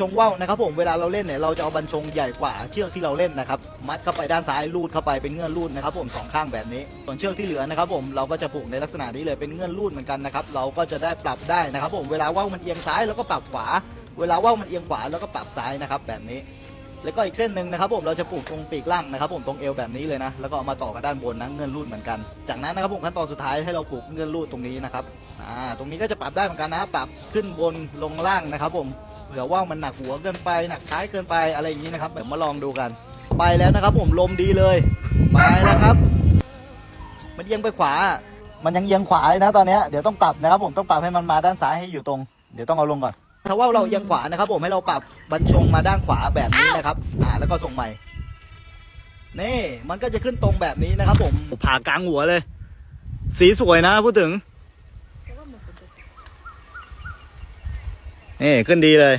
ชงว่าวนะครับผมเวลาเราเล่นเนี่ยเราจะเอาบัญชงใหญ่กว่าเชือกที่เราเล่นนะครับมัดเข้าไปด้านซ้ายลูดเข้าไปเป็นเงื่อนลูดนะครับผมสองข้างแบบนี้ส่วนเชือกที่เหลือนะครับผมเราก็จะผูกในลักษณะนี้เลยเป็นเงื่อนลูดเหมือนกันนะครับเราก็จะได้ปรับได้นะครับผมเวลาว่าวมันเอียงซ้ายเราก็ปรับขวา เวลาว่าวมันเอียงขวาเราก็ปรับซ้ายนะครับแบบนี้ แล้วก็อีกเส้นหนึ่งนะครับผมเราจะปลูกตรงปีกล่างนะครับผมตรงเอวแบบนี้เลยนะแล้วก็เอามาต่อกันด้านบนนะเงื่อนรูดเหมือนกัน จากนั้นนะครับผมขั้นตอนสุดท้ายให้เราปลูกเงื่อนรูดตรงนี้นะครับอ่าตรงนี้ก็จะปรับได้เหมือนกันนะปรับขึ้นบนลงล่างนะครับผม ผื่อว่ามันหนักหัวเกินไปหนักท้ายเกินไปอะไรอย่างนี้นะครับเดี๋ยวมาลองดูกัน ไปแล้วนะครับผมลมดีเลย ไปแล้วครับ มันเอียงไปขวา มันยังเอียงขวาเลยนะตอนนี้เดี๋ยวต้องปรับนะครับผมต้องปรับให้มันมาด้านซ้ายให้อยู่ตรง เดี๋ยวต้องเอาลงก่อนถ้าว่าเราเอียงขวานะครับ ผมให้เราปรับบัญชงมาด้านขวาแบบนี้นะครับอ่าแล้วก็ส่งใหม่นี่มันก็จะขึ้นตรงแบบนี้นะครับ ผมผ่ากลางหัวเลย สีสวยนะพูดถึง นี่ขึ้นดีเลย